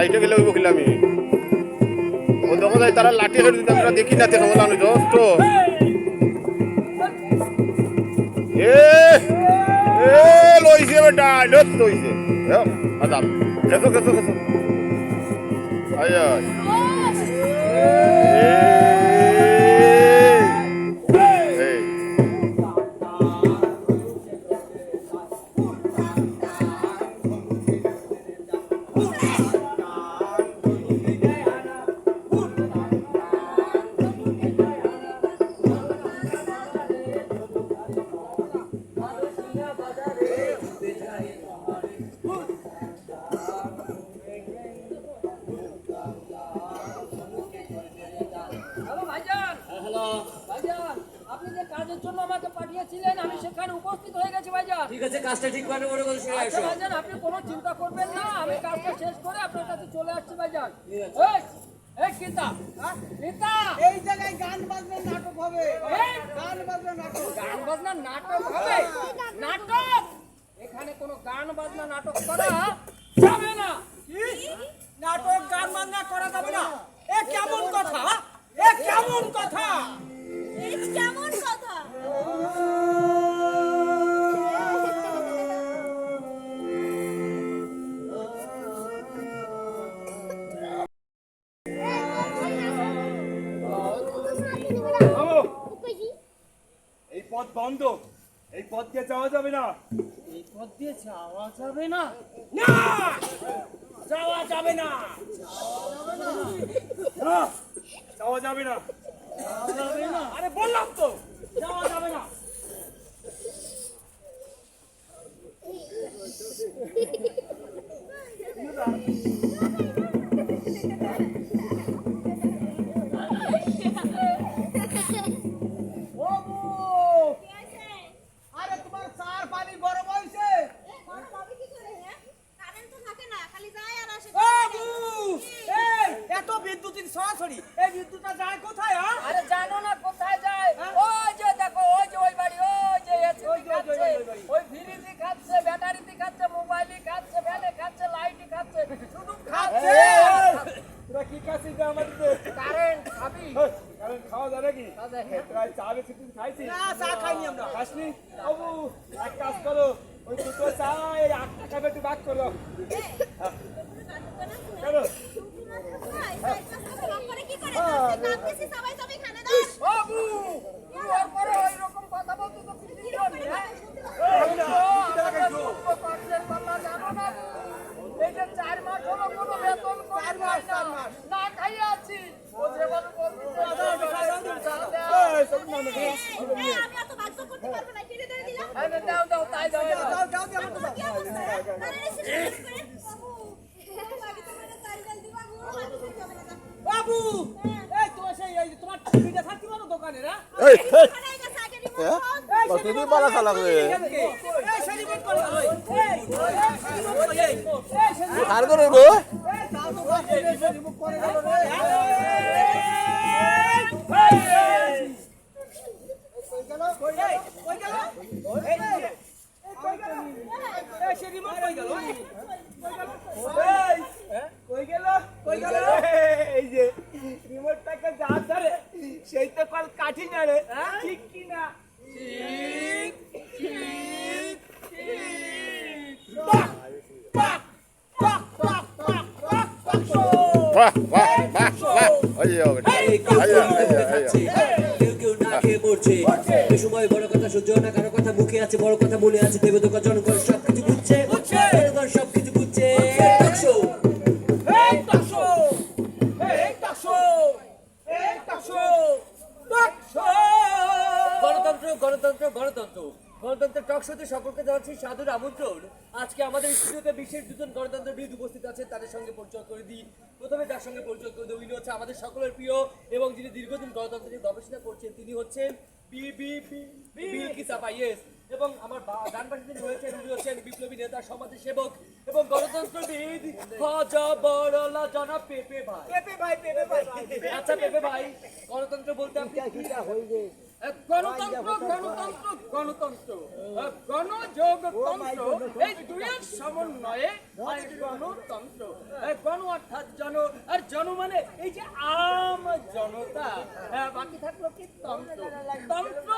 সাইডে গেলে ওই বকিল আমি? ও যায় তারা লাঠি হেঁটে দিতাম আমরা দেখি না দেখে বলানো যষ্ট এ লইছে বেটা লত লইছে। আদাম কেসো কেসো কেসো আয় আয়। ভাইজান আপনি যে কাজের জন্য আমাকে পাঠিয়েছিলেন আমি সেখানে উপস্থিত হয়ে গেছি ভাইজান। ঠিক আছে কাজটা ঠিক করে মনে করে চলে আচ্ছা আসো। ভাইজান আপনি কোনো চিন্তা করবেন না আমি কাজটা শেষ করে আপনার কাছে চলে আসছি ভাইজান। এই এই কিতা কিতা এই জায়গায় গান বাজনার নাটক হবে। গান বাজনার নাটক গান বাজনা নাটক হবে? নাটক? এখানে কোনো গান বাজনা নাটক করা যাবে না। নাটক পথ বন্ধ। এই পথ দিয়ে যাওয়া যাবে না। এই পথ দিয়ে যাওয়া যাবে না? না! যাওয়া যাবে না। যাওয়া যাবে না, যাওয়া যাবে না। আরে বললাম তো। যাওয়া যাবে না। এত বিদ্যুতিন সরাসরি এই বিদ্যুৎটা যায় কোথায় হ্যাঁ আরে জানো না কোথায় যায় ওই যে দেখো ওই যে ওই বাড়ি ওই যে ওই যে, খাচ্ছে ব্যাটারিতে খাচ্ছে মোবাইলে খাচ্ছে ভ্যানে খাচ্ছে লাইটে খাচ্ছে শুধু খাচ্ছে তোরা কি খাচ্ছিস আমাদের কারেন্ট খাবি কারণ খাওয়া যাবে কি। তোরা চা বেশি খাইছিস না চা খাইনি আমরা খাসনি বাবু এক কাজ করো ওই দুটো চা এই আট টাকা একটু বাদ করো বাবু এই তো সেই তোমার টিভিটা থাকতে পারো দোকানে না এই কতদিন পালা চালাক রে কার করে গো সেই কেউ কেউ না খেয়ে পড়ছে এ সময় বড় কথা সহ্য না কারণ মুখে আছে বড় কথা মনে আছে দেবে দোকান জনগণ সবকিছু বুঝছে। জনগণ সবকিছু বুঝছে। গণতন্ত্র গণতন্ত্র গণতন্ত্র। গণতন্ত্রের টক শোতে সকলকে জানাচ্ছি সাদর আমন্ত্রণ। আজকে আমাদের স্টুডিওতে বিশেষ দুজন গণতন্ত্র বিদ উপস্থিত আছেন তাদের সঙ্গে পরিচয় করে দিই। প্রথমে যার সঙ্গে পরিচয় করে দিই উনি হচ্ছে আমাদের সকলের প্রিয় এবং যিনি দীর্ঘদিন গণতন্ত্র নিয়ে গবেষণা করছেন তিনি হচ্ছেন বিবিপি বিলকিস আপা ইয়েস এবং আমার ডান পাশে যিনি রয়েছেন উনি হচ্ছেন বিপ্লবী নেতা সমাজ সেবক এবং গণতন্ত্রবিদ খাজা বড়লা জনাব পেপে ভাই। পেপে ভাই পেপে ভাই। আচ্ছা পেপে ভাই গণতন্ত্র বলতে আপনি এ, গণতন্ত্র গণতন্ত্র গণতন্ত্র। গণযোগতন্ত্র এই দুইয়ের সমন্বয়ে হয় গণতন্ত্র। এ, গণ অর্থাৎ আর জন মানে এই যে আম জনতা। হ্যাঁ, বাকি থাকল কি তন্ত্র। তন্ত্র